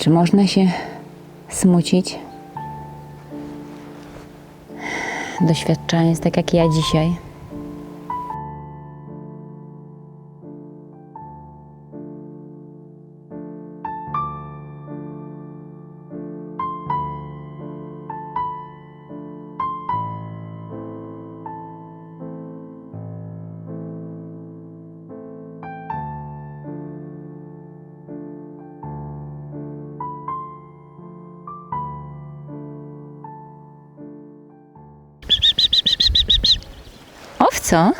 Czy można się smucić? Doświadczając tak jak ja dzisiaj. Owco?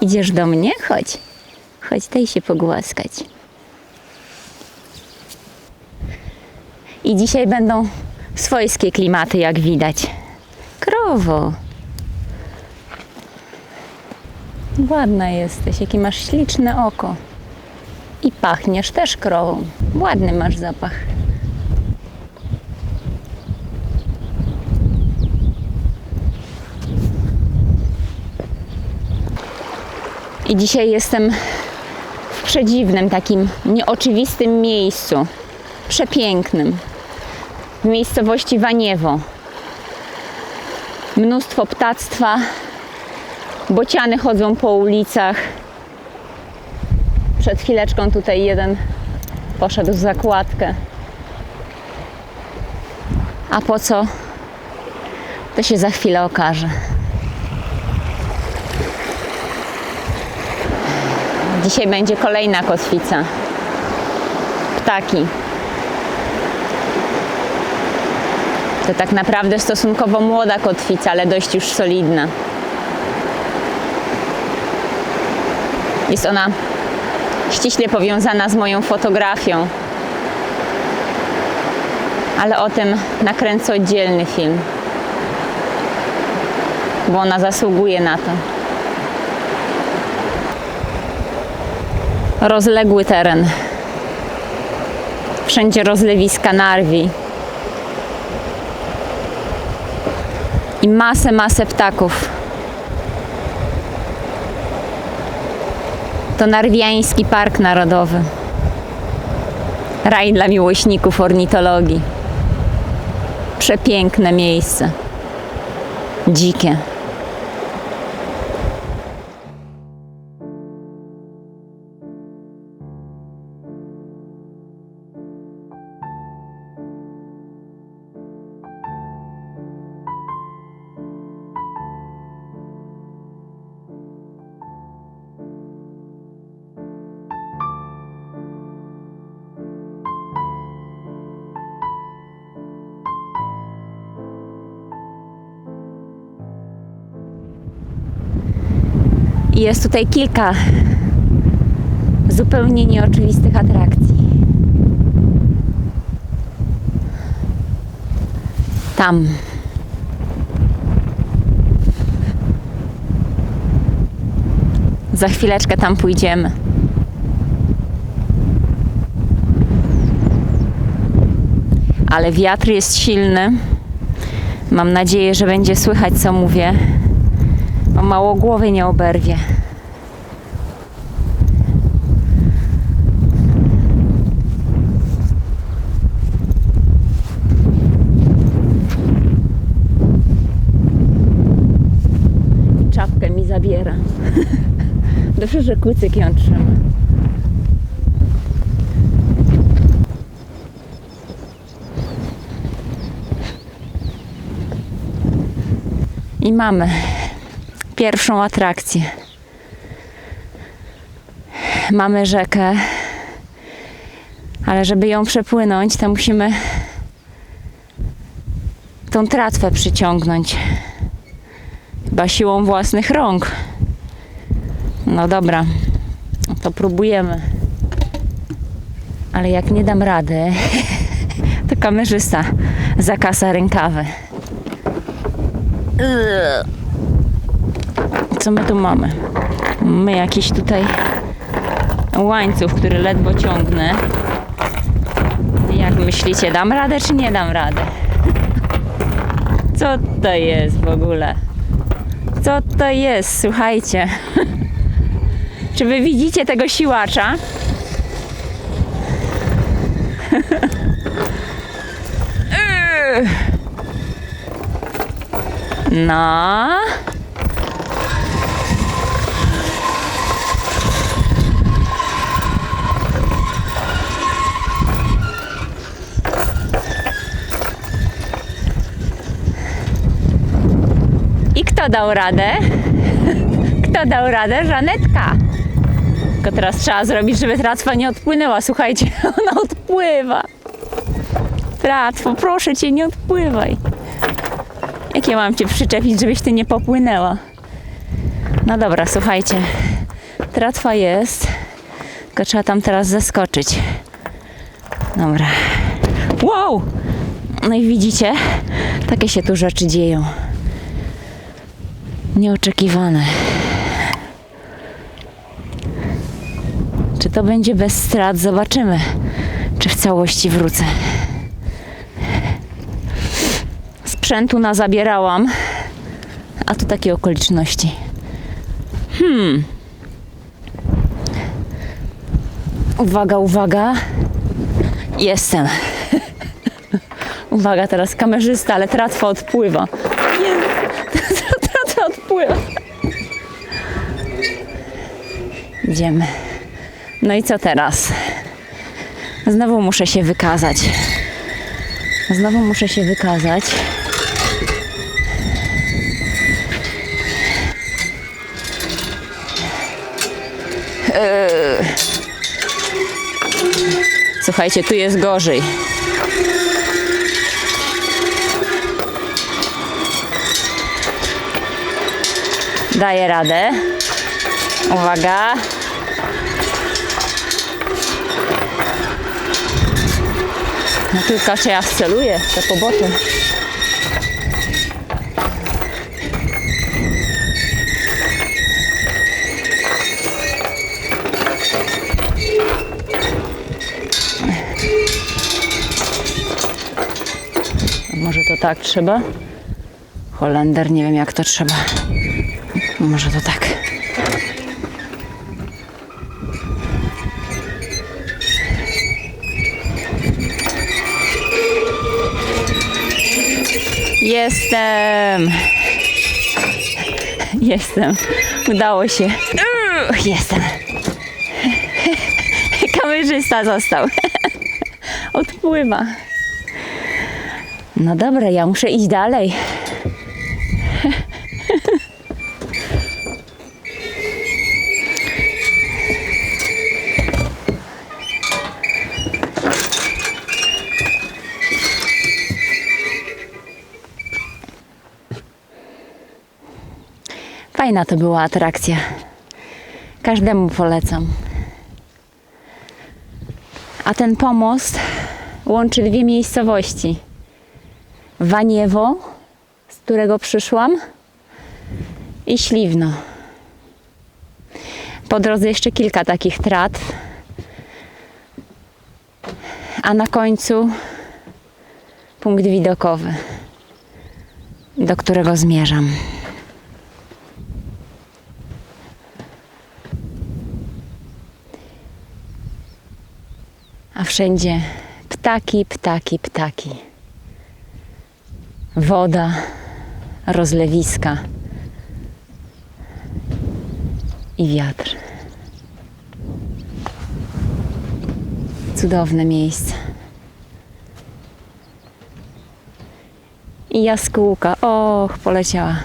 Idziesz do mnie? Chodź. Chodź, daj się pogłaskać. I dzisiaj będą swojskie klimaty, jak widać. Krowo. Ładna jesteś, jakie masz śliczne oko. I pachniesz też krową. Ładny masz zapach. I dzisiaj jestem w przedziwnym, takim nieoczywistym miejscu. Przepięknym. W miejscowości Waniewo. Mnóstwo ptactwa. Bociany chodzą po ulicach. Przed chwileczką tutaj jeden poszedł w zakładkę. A po co? To się za chwilę okaże. Dzisiaj będzie kolejna kotwica. Ptaki. To tak naprawdę stosunkowo młoda kotwica, ale dość już solidna. Jest ona ściśle powiązana z moją fotografią. Ale o tym nakręcę oddzielny film. Bo ona zasługuje na to. Rozległy teren. Wszędzie rozlewiska narwi. I masę, masę ptaków. To Narwiański Park Narodowy. Raj dla miłośników ornitologii. Przepiękne miejsce. Dzikie. I jest tutaj kilka zupełnie nieoczywistych atrakcji. Tam. Za chwileczkę tam pójdziemy. Ale wiatr jest silny. Mam nadzieję, że będzie słychać, co mówię. O mało głowy nie oberwie. Czapkę mi zabiera. Dobrze, że kucyk ją trzyma. I mamy pierwszą atrakcję. Mamy rzekę, ale żeby ją przepłynąć, to musimy tą tratwę przyciągnąć. Chyba siłą własnych rąk. No dobra, to próbujemy. Ale jak nie dam rady, to kamerzysta zakasa rękawy. Ugh. Co my tu mamy? Mamy jakiś tutaj łańcuch, który ledwo ciągnę. Jak myślicie, dam radę czy nie dam radę? Co to jest w ogóle? Co to jest? Słuchajcie. Czy wy widzicie tego siłacza? No. Kto dał radę? Kto dał radę? Żanetka. Tylko teraz trzeba zrobić, żeby tratwa nie odpłynęła. Słuchajcie, ona odpływa. Tratwo, proszę cię, nie odpływaj. Jak ja mam cię przyczepić, żebyś ty nie popłynęła? No dobra, słuchajcie. Tratwa jest, tylko trzeba tam teraz zaskoczyć. Dobra. Wow! No i widzicie, takie się tu rzeczy dzieją. Nieoczekiwane. Czy to będzie bez strat? Zobaczymy, czy w całości wrócę. Sprzętu nazabierałam, a tu takie okoliczności. Hmm. Uwaga, uwaga. Jestem. Uwaga, teraz kamerzysta, ale tratwa odpływa. No i co teraz? Znowu muszę się wykazać. Znowu muszę się wykazać. Eee. Słuchajcie, tu jest gorzej. Daję radę. Uwaga. Tylko czy ja wceluję te pobocze. A Może to tak trzeba? Holender, nie wiem jak to trzeba. Może to tak. Jestem. Jestem. Udało się. Uuu, Jestem. Kamerzysta został. Odpływa. No dobra, ja muszę iść dalej. Fajna to była atrakcja. Każdemu polecam. A ten pomost łączy dwie miejscowości. Waniewo, z którego przyszłam, i Śliwno. Po drodze jeszcze kilka takich tratw. A na końcu punkt widokowy, do którego zmierzam. A wszędzie ptaki, ptaki, ptaki. Woda, rozlewiska i wiatr. Cudowne miejsce. I jaskółka, och, poleciała.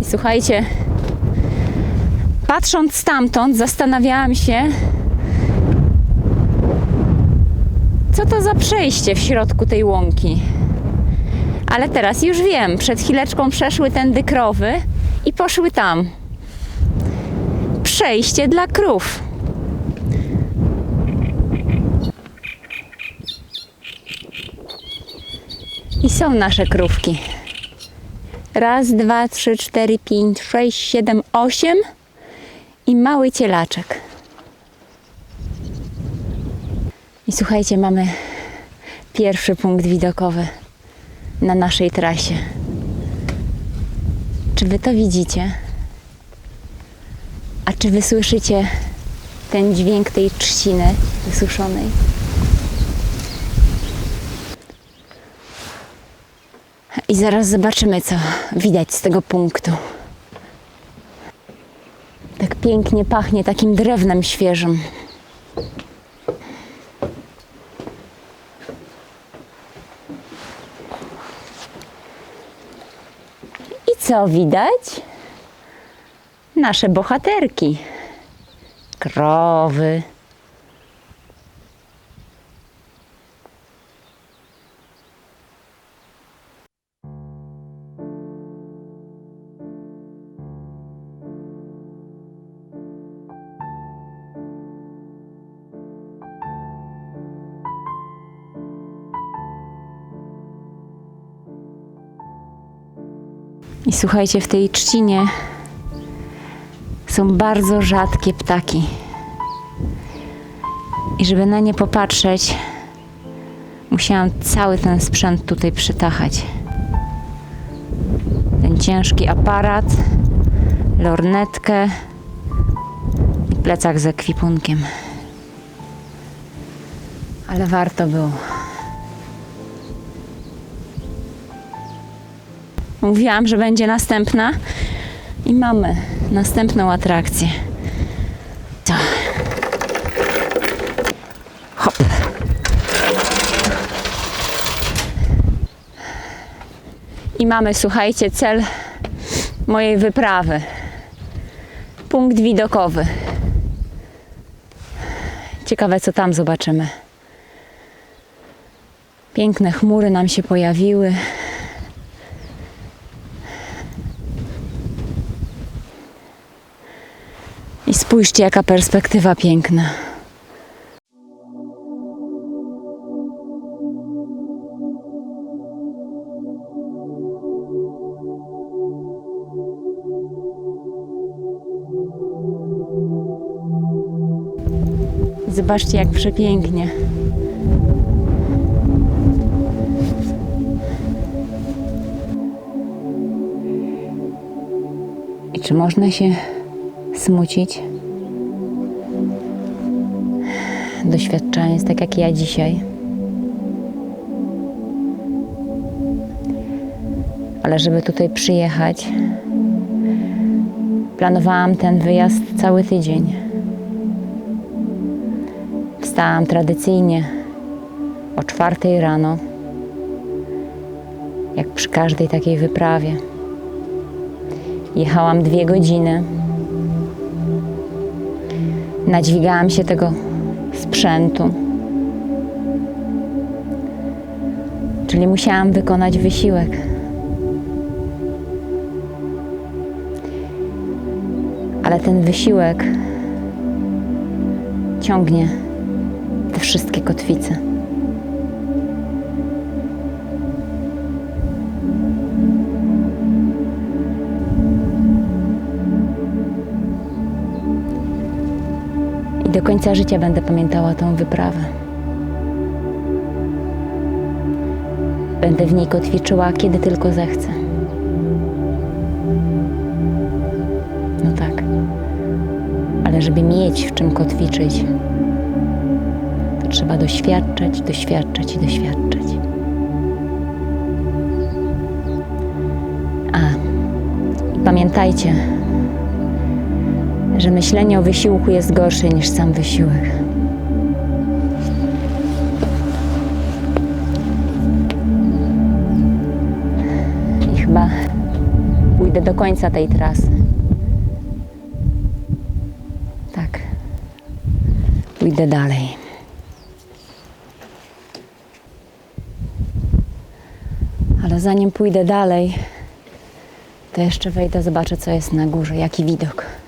I słuchajcie, Patrząc stamtąd, zastanawiałam się, co to za przejście w środku tej łąki. Ale teraz już wiem, przed chwileczką przeszły tędy krowy i poszły tam. Przejście dla krów. I są nasze krówki. Raz, dwa, trzy, cztery, pięć, sześć, siedem, osiem i mały cielaczek. I słuchajcie, mamy pierwszy punkt widokowy na naszej trasie. Czy wy to widzicie? A czy wy słyszycie ten dźwięk tej trzciny wysuszonej? I zaraz zobaczymy, co widać z tego punktu. Pięknie pachnie takim drewnem świeżym. I co widać? Nasze bohaterki. Krowy. I słuchajcie, w tej trzcinie są bardzo rzadkie ptaki. I żeby na nie popatrzeć, musiałam cały ten sprzęt tutaj przytachać. Ten ciężki aparat, lornetkę i plecak z ekwipunkiem. Ale warto było. Mówiłam, że będzie następna i mamy następną atrakcję. To. Hop. I mamy, słuchajcie, cel mojej wyprawy. Punkt widokowy. Ciekawe, co tam zobaczymy. Piękne chmury nam się pojawiły. I spójrzcie, jaka perspektywa piękna. Zobaczcie, jak przepięknie. I czy można się smucić, doświadczając tak jak ja dzisiaj. Ale żeby tutaj przyjechać, planowałam ten wyjazd cały tydzień. Wstałam tradycyjnie o czwartej rano, jak przy każdej takiej wyprawie. Jechałam dwie godziny. Nadźwigałam się tego sprzętu. Czyli musiałam wykonać wysiłek. Ale ten wysiłek ciągnie te wszystkie kotwice. Do końca życia będę pamiętała tą wyprawę. Będę w niej kotwiczyła, kiedy tylko zechcę. No tak. Ale żeby mieć w czym kotwiczyć, to trzeba doświadczać, doświadczać i doświadczać. A, pamiętajcie, że myślenie o wysiłku jest gorsze niż sam wysiłek. I chyba pójdę do końca tej trasy. Tak. Pójdę dalej. Ale zanim pójdę dalej, to jeszcze wejdę, zobaczę, co jest na górze, jaki widok.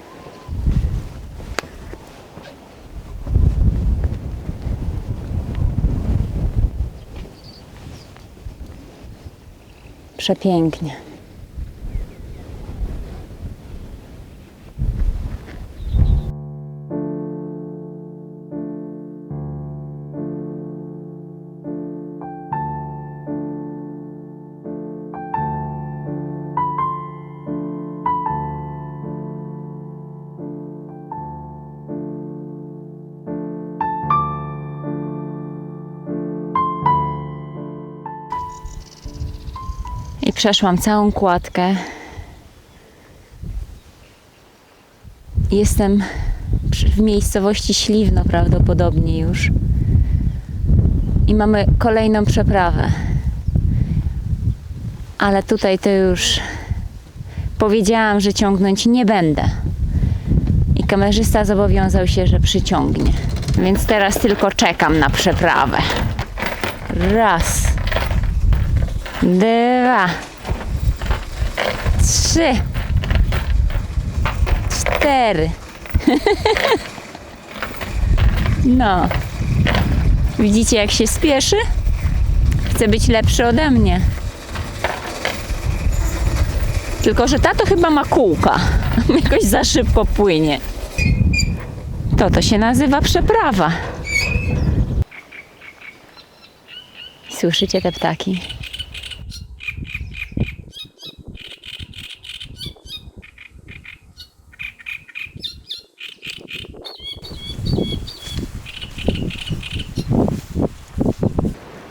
Przepięknie. Przeszłam całą kładkę. Jestem w miejscowości Śliwno prawdopodobnie już. I mamy kolejną przeprawę. Ale tutaj to już powiedziałam, że ciągnąć nie będę. I kamerzysta zobowiązał się, że przyciągnie. Więc teraz tylko czekam na przeprawę. Raz. Dwa. Trzy. Cztery. No. Widzicie, jak się spieszy? Chce być lepszy ode mnie. Tylko, że tato chyba ma kółka. Jakoś za szybko płynie. To to się nazywa przeprawa. Słyszycie te ptaki?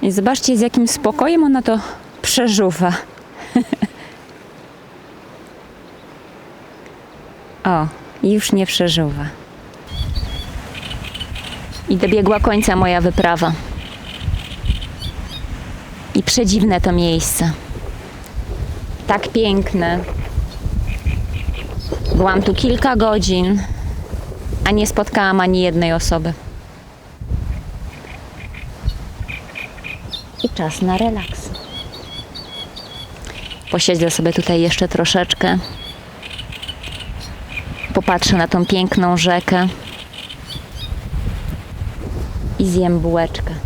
I zobaczcie, z jakim spokojem ona to przeżuwa. O, już nie przeżuwa. I dobiegła końca moja wyprawa. I przedziwne to miejsce. Tak piękne. Byłam tu kilka godzin, a nie spotkałam ani jednej osoby. Czas na relaks. Posiedzę sobie tutaj jeszcze troszeczkę. Popatrzę na tą piękną rzekę i zjem bułeczkę.